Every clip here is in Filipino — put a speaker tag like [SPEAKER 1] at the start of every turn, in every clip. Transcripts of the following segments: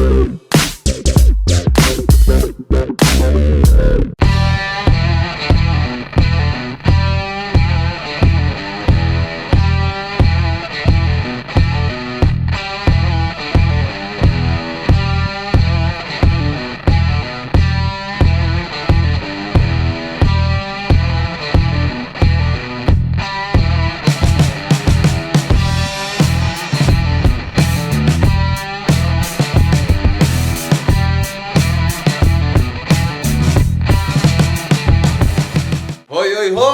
[SPEAKER 1] Hoy,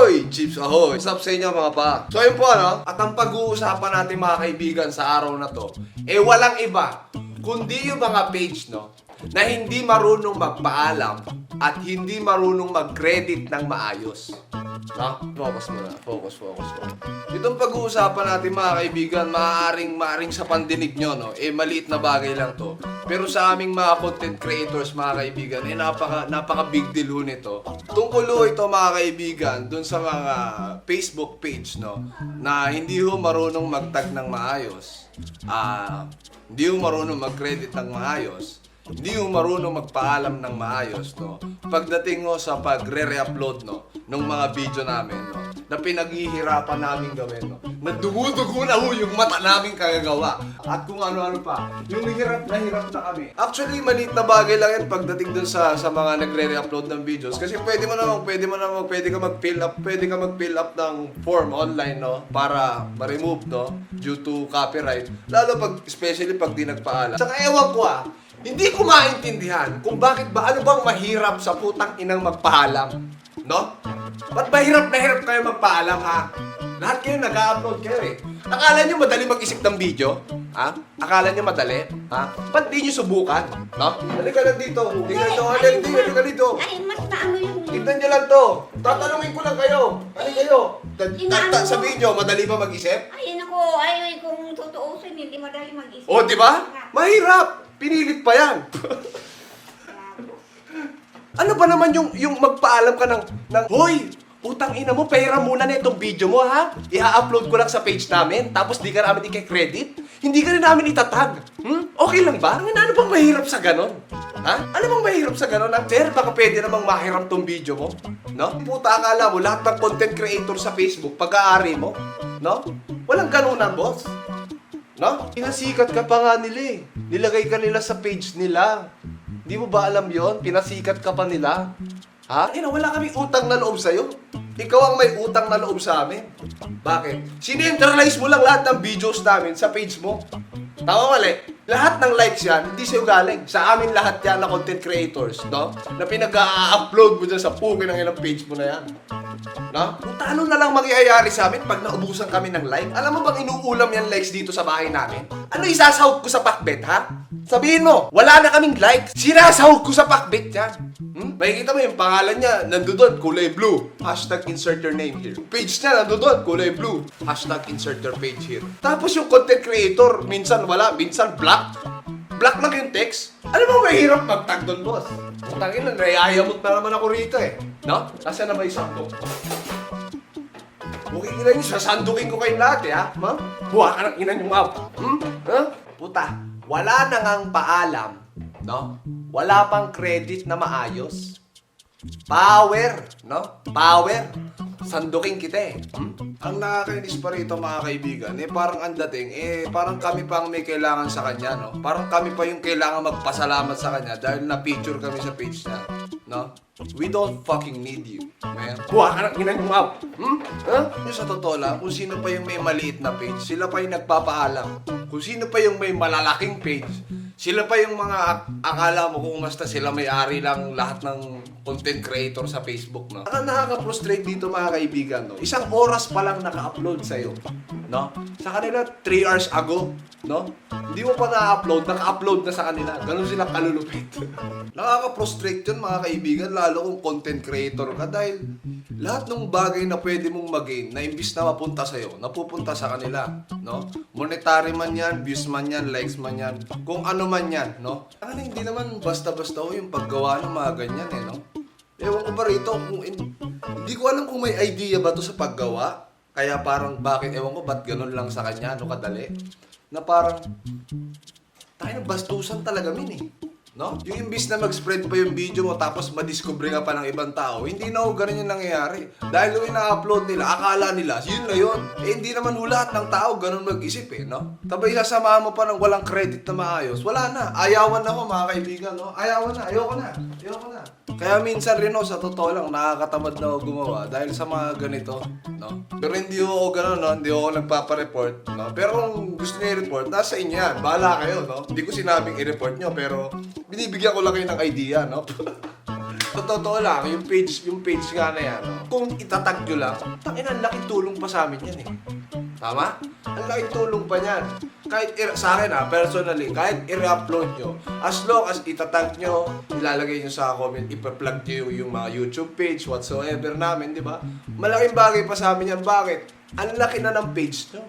[SPEAKER 1] hoy, hoy! Chips ahoy! What's up sa inyo mga pa? So ayun po ano, at ang pag-uusapan natin mga kaibigan sa araw na to, eh walang iba, kundi yung mga page no, na hindi marunong magpaalam at hindi marunong mag-credit ng maayos. No? Focus muna. Focus, focus, focus. Itong pag-uusapan natin mga kaibigan, maaaring, maaaring sa pandinig nyo, no? Eh, maliit na bagay lang to. Pero sa aming mga content creators, mga kaibigan, eh, napaka, napaka big deal ho nito. Tungkol ho ito, mga kaibigan, dun sa mga Facebook page, no? Na hindi ho marunong magtag ng maayos. Ah, hindi ho marunong mag-credit ng maayos hindi mo marunong magpaalam ng maayos, no? Pagdating mo sa pagre-re-upload, no? Nung mga video namin, no? Na pinaghihirapan namin gawin, no? Na na ho yung mata namin kagagawa. At kung ano-ano pa. Yung hirap na hirap na kami. Actually, maliit na bagay lang yan pagdating dun sa sa mga nagre-re-upload ng videos. Kasi pwede mo naman, pwede mo naman, pwede ka mag-fill up, pwede ka mag-fill up ng form online, no? Para ma-remove, no? Due to copyright. Lalo pag, especially pag di nagpaalam. Tsaka ewan ko ah, hindi ko maintindihan kung bakit ba ano bang mahirap sa putang inang magpaalam. No? Ba't mahirap na hirap kayo magpaalam ha? Lahat kayo nag-upload kayo eh. Akala nyo madali mag-isip ng video? Ha? Akala nyo madali? Ha? Ba't di nyo subukan? No? Halika lang dito. Halika dito. Halika dito. Halika dito.
[SPEAKER 2] Ay, mas maano yung...
[SPEAKER 1] Tignan nyo lang to. Tatanungin ko lang kayo. Ano kayo? Ta- ta- ta- sabihin nyo, madali ba mag-isip?
[SPEAKER 2] Ay, nako, ay, ay, kung tutuusin, hindi madali mag-isip.
[SPEAKER 1] O, di ba? Mahirap. Pinilit pa yan. Ano ba naman yung yung magpaalam ka ng ng Hoy, utang ina mo, pera muna na itong video mo ha. I-upload ko lang sa page namin, tapos di ka namin i-credit. Hindi ka rin namin itatag. Hmm? Okay lang ba? Ano, ano bang mahirap sa ganon? Ha? Ano bang mahirap sa ganon? Ha? Sir, baka pwede namang mahiram tong video mo? No? Puta, akala mo, lahat ng content creator sa Facebook, pag-aari mo? No? Walang ganunan, boss. No? Pinasikat ka pa nga nila eh. Nilagay ka nila sa page nila. Di mo ba alam yon? Pinasikat ka pa nila. Ha? Ina, wala kaming utang na loob sa'yo. Ikaw ang may utang na loob sa amin. Bakit? Sinentralize mo lang lahat ng videos namin sa page mo. Tama mali. Lahat ng likes yan, hindi sa'yo galing. Sa amin lahat yan na content creators, no? Na pinag-upload mo dyan sa pugin ng ilang page mo na yan. No? Kung ano na lang mangyayari sa amin pag naubusan kami ng like? Alam mo bang inuulam yan likes dito sa bahay namin? Ano isasahog ko sa pakbet, ha? Sabihin mo, wala na kaming likes. Sinasahog ko sa pakbet yan. Hmm? Makikita mo yung pangalan niya, nandoon, kulay blue. Hashtag insert your name here. Page niya, nandoon, kulay blue. Hashtag insert your page here. Tapos yung content creator, minsan wala, minsan black. Black lang yung text. Ano bang mahirap mag-tag doon, boss? Tangin na, nayayamot na naman ako rito eh. No? Kasi na ba isang to? Okay, ina niyo, sasandukin ko kayong lahat eh, ha? Ma'am? Buha ka ng ina niyo, ma'am. Hmm? Ha? Puta, wala na ngang paalam, no? Wala pang credit na maayos. Power, no? Power. Sandukin kita eh. Hmm? Ang nakakainis pa rito mga kaibigan, eh parang ang dating, eh parang kami pa ang may kailangan sa kanya, no? Parang kami pa yung kailangan magpasalamat sa kanya dahil na-picture kami sa page niya, no? We don't fucking need you, man. Buha ka ng inang mo, Hmm? Huh? Yung sa totoo lang, kung sino pa yung may maliit na page, sila pa yung nagpapaalam. Kung sino pa yung may malalaking page, sila pa yung mga ak- akala mo kung basta sila may-ari lang lahat ng content creator sa Facebook, no? Ang nakaka-frustrate dito mga kaibigan, no? Isang oras pa lang naka-upload sa'yo, no? Sa kanila, 3 hours ago, no? Hindi mo pa na-upload, naka-upload na sa kanila. Ganun sila kalulupit. Nakaka-frustrate yun mga kaibigan, lalo kung content creator ka dahil lahat ng bagay na pwede mong mag-gain na imbis na mapunta sa'yo, napupunta sa kanila, no? Monetary man yan, views man yan, likes man yan, kung ano man yan, no? Ano, hindi naman basta-basta ho yung paggawa ng mga ganyan, eh, no? Ewan ko ba rito, kung in- hindi ko alam kung may idea ba to sa paggawa, kaya parang bakit, ewan ko, ba't ganun lang sa kanya, ano kadali? Na parang, tayo na bastusan talaga min eh. No? Yung imbis na mag-spread pa yung video mo tapos madiscover ka pa ng ibang tao, hindi na ho ganun yung nangyayari. Dahil yung ina-upload nila, akala nila, yun na yun. Eh hindi naman ho lahat ng tao ganun mag-isip eh, no? Tapos isasamahan mo pa ng walang credit na maayos, wala na. Ayawan na ho mga kaibigan, no? Ayawan na, ayoko na, ayoko na. Kaya minsan rin ho, sa totoo lang, nakakatamad na ako gumawa dahil sa mga ganito, no? Pero hindi ako ganun, no? Hindi ako nagpapareport, no? Pero kung gusto niyo i-report, nasa inyo yan. Bahala kayo, no? Hindi ko sinabing i-report nyo, pero binibigyan ko lang kayo ng idea, no? Sa totoo lang, yung page, yung page nga na yan, no? kung itatag nyo lang, tangin ang laking tulong pa sa amin yan eh. Tama? Ang laking tulong pa niyan. Kahit i- sa akin ha, personally, kahit i-upload nyo, as long as itatag nyo, ilalagay nyo sa comment, ipa-plug nyo yung, yung mga YouTube page, whatsoever namin, di ba? Malaking bagay pa sa amin yan. Bakit? Ang laki na ng page nyo.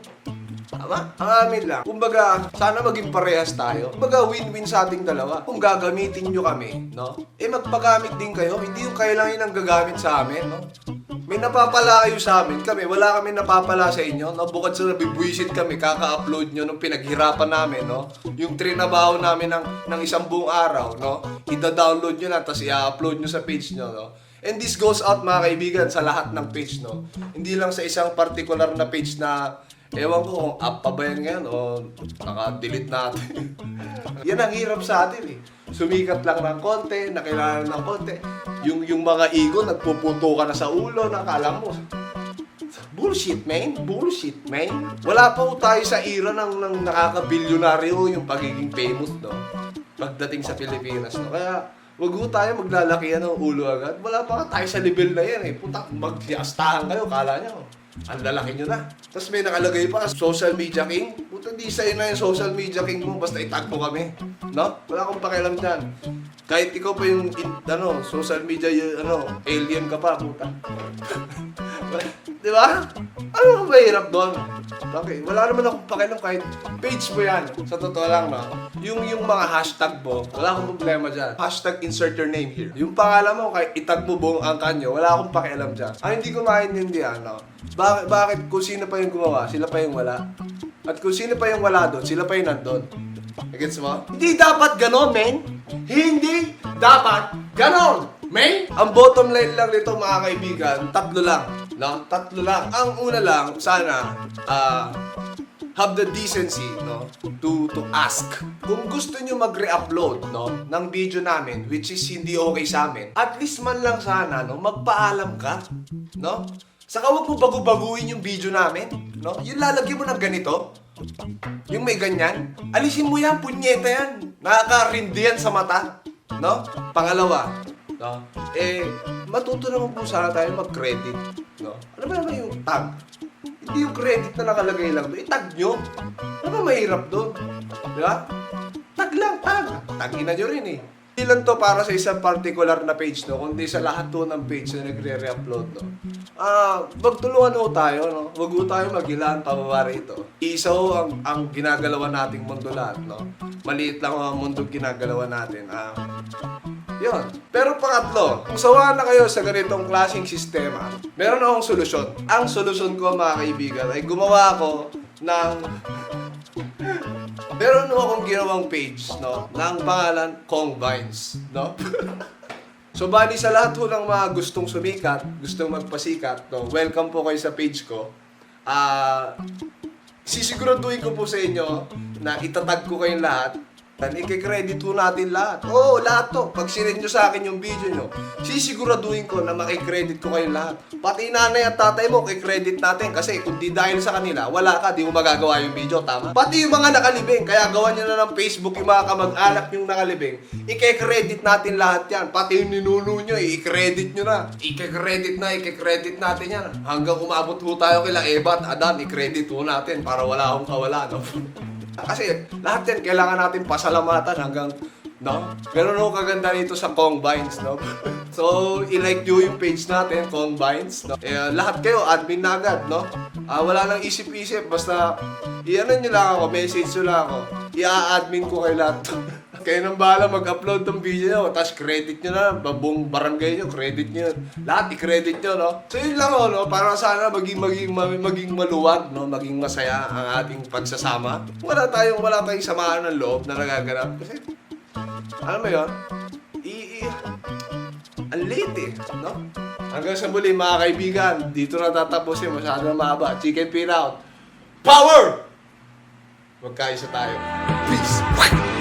[SPEAKER 1] Tama? Ang amin lang. Kumbaga, sana maging parehas tayo. Kumbaga, win-win sa ating dalawa. Kung gagamitin nyo kami, no? Eh, magpagamit din kayo. Hindi yung kayo lang yung ang gagamit sa amin, no? May napapala kayo sa amin. Kami, wala kami napapala sa inyo, no? Bukod sa nabibwisit kami, kaka-upload nyo nung pinaghirapan namin, no? Yung trinabaho namin ng, ng isang buong araw, no? Ida-download nyo na, tapos i-upload nyo sa page nyo, no? And this goes out, mga kaibigan, sa lahat ng page, no? Hindi lang sa isang particular na page na Ewan ko kung up pa ba yan ngayon o naka-delete natin. yan ang hirap sa atin eh. Sumikat lang ng konti, nakilala ng konti. Yung, yung mga ego, nagpuputo ka na sa ulo, nakala mo. Bullshit, man. Bullshit, man. Wala pa po tayo sa era ng, ng nakaka-bilyonaryo yung pagiging famous, no? Pagdating sa Pilipinas, no? Kaya, wag ho tayo maglalakihan ng ulo agad. Wala pa tayo sa level na yan, eh. Puta, magsiastahan kayo, kala nyo. Ang lalaki nyo na. Tapos may nakalagay pa, social media king. Puta, di sa'yo na yung social media king mo, basta itag mo kami. No? Wala akong pakialam dyan. Kahit ikaw pa yung, ano, social media, y- ano, alien ka pa, puta. Di ba? Ano ang mahirap doon? Okay, wala naman akong pakialam kahit page mo yan. Sa totoo lang, no? Yung, yung mga hashtag mo, wala akong problema dyan. Hashtag insert your name here. Yung pangalan mo, kahit itag mo buong angkan nyo, wala akong pakialam dyan. Ang hindi ko maintindihan, no? Bakit, bakit kung sino pa yung gumawa, sila pa yung wala? At kung sino pa yung wala doon, sila pa yung nandun. Gets mo? Hindi dapat ganon, men. Hindi dapat ganon, men. Ang bottom line lang nito, mga kaibigan, tatlo lang. No? Tatlo lang. Ang una lang, sana, ah, have the decency, no, to to ask. Kung gusto niyo mag-re-upload, no, ng video namin, which is hindi okay sa amin, at least man lang sana, no, magpaalam ka, no? Saka huwag mo bago-baguhin yung video namin, no? Yung lalagyan mo ng ganito, yung may ganyan, alisin mo yan, punyeta yan. Nakaka-rindi yan sa mata. No? Pangalawa, no? Eh, matuto naman po sana tayo mag-credit. No? Ano ba naman yung tag? Hindi yung credit na nakalagay lang doon. I-tag nyo. Ano ba mahirap doon? Di ba? Tag lang, tag. Tagin na nyo rin eh. Hindi lang to para sa isang particular na page, no? Kundi sa lahat to ng page na nagre-re-upload, no? Ah, magtulungan ho tayo, no? Huwag ho tayo maghilaan pababa rito. Isa ho ang, ang ginagalawan nating mundo lahat, no? Maliit lang ang mundo ginagalawan natin. Ah, yun. Pero pangatlo, kung sawa na kayo sa ganitong klaseng sistema, meron akong solusyon. Ang solusyon ko, mga kaibigan, ay gumawa ako ng Meron akong ginawang page, no, ng pangalan Kong Vines, no? so, bali sa lahat ho ng mga gustong sumikat, gustong magpasikat, no, welcome po kayo sa page ko. Ah, sisiguraduhin ko po sa inyo na itatag ko kayong lahat at i-credit po natin lahat. Oo, lahat to. Pag sinend nyo sa akin yung video nyo, sisiguraduhin ko na makikredit ko kayong lahat. Pati nanay at tatay mo, kikredit natin. Kasi kung di dahil sa kanila, wala ka, di mo magagawa yung video, tama? Pati yung mga nakalibing, kaya gawan nyo na ng Facebook yung mga kamag-anak yung nakalibing, i-credit natin lahat yan. Pati yung ninuno nyo, i-credit nyo na. I-credit na, i-credit natin yan. Hanggang umabot ho tayo kila Eva at Adan, i-credit ho natin para wala akong kawala, no? Kasi lahat yan, kailangan natin pasalamatan hanggang, no? Ganun ho kaganda nito sa Kong Vines, no? so, i-like nyo yung page natin, Kong Vines, no? Eh, lahat kayo, admin na agad, no? Ah, wala nang isip-isip, basta i-ano nyo lang ako, message nyo lang ako. I-admin ko kayo lahat. Kayo nang bahala mag-upload ng video nyo, tapos credit nyo na, buong barangay nyo, credit nyo. Lahat i-credit nyo, no? So yun lang, oh, no? Para sana maging, maging, ma- maging maluwag, no? Maging masaya ang ating pagsasama. Wala tayong, wala tayong samaan ng loob na nagaganap. Kasi, alam mo yun? I, i, ang late eh, no? Hanggang sa muli mga kaibigan, dito na tatapusin, masyado na mahaba. Chicken pin out. Power! Magkaisa tayo. Peace!